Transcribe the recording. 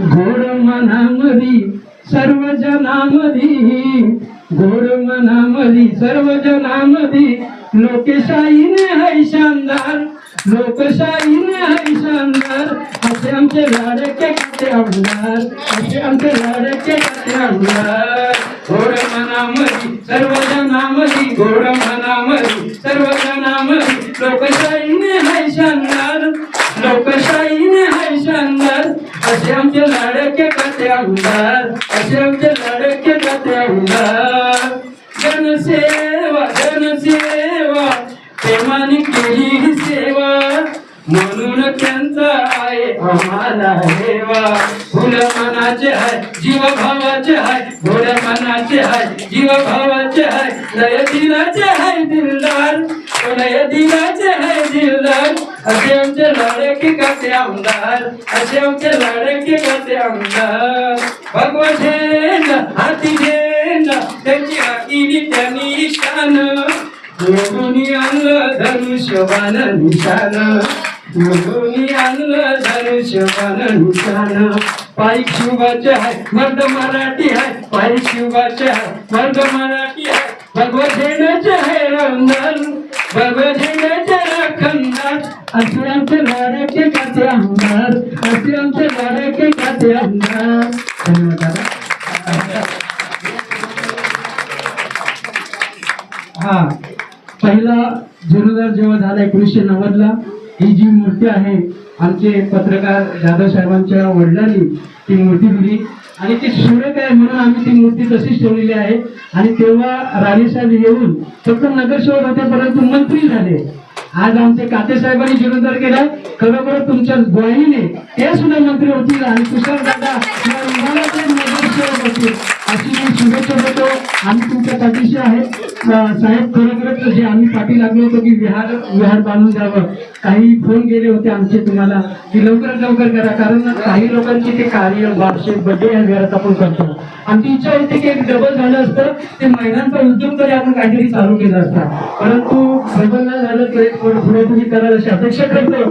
गोड मनामधी सर्व जनामधी गोड मनामधी सर्व जनामधी लोकशाहीने है शानदार लोकशाहीने है शानदार. असे आमचे लाडके कसे आमदार असे आमचे लाडके कसे आमदार. गोड मनामधी सर्व जनामधी गोड मना लाडके काटे आमदार असे आमचे लाडके काटे आमदार जनसेवा जनसेवा प्रेमाने केली सेवा म्हणून त्यांचा आहे आम्हाला हेवा फुल मनाचे हाय जीव भावाचे हाय गोड मनाचे हाय जीव भावाचे हाय लय दिलाचे हाय दिलदार लय दिलाचे हाय दिलदार असे आमचे लाडके कसे आमदार? असे आमचे लाडके कसे आमदार? भगवान झेंडा हाती झेंडा त्यांची हाती त्यांनी शान योगुनी आणलं धनुष्यबाण निशान. योगुनी आणलं धनुष्यबाण निशान. पायी शिवाचे आहे मर्द मराठी आहे पायी शिवाचे आहे मर्द मराठी आहे भगवत झेंडाचे आहे रामदार. असे आमचे लाडके काते आमदार असे आमचे लाडके काते आमदार धन्यवाद हा पहिला जीर्णोद्धार जेव्हा झाला एकोणीसशे नव्वदला ही जी मूर्ती आहे आमचे पत्रकार जाधव साहेबांच्या वडिलांनी ती मूर्ती दिली. आणि ती सुरेख आहे म्हणून आम्ही ती मूर्ती तशीच ठेवलेली आहे. आणि तेव्हा राणीसाहेब येऊन फक्त नगरसेवक होते परंतु मंत्री झाले. आज आमचे काते साहेबांनी जीर्णोद्धार केला खरोखर तुमच्या ग्वाहीने ते सुद्धा मंत्री होतील आणि तुषार दादा या अशी मी शुभेच्छा देतो. आम्ही तुमच्या पाठीशी आहे. साहेब खरोखरच जे आम्ही पाठी लागलो होतो की विहार विहार बांधून द्यावं काही फोन गेले होते आमचे तुम्हाला. की लवकरात लवकर करा कारण काही लोकांचे ते कार्य वार्षिक बड्डे या घरात आपण करतो. आमची इच्छा होती की एक डबल झालं असतं. ते महिलांचा उद्योग तरी आपण काहीतरी चालू केलं असतं. परंतु डबल नाही झालं तर एक पुढे तुम्ही कराल अशी अपेक्षा करतो.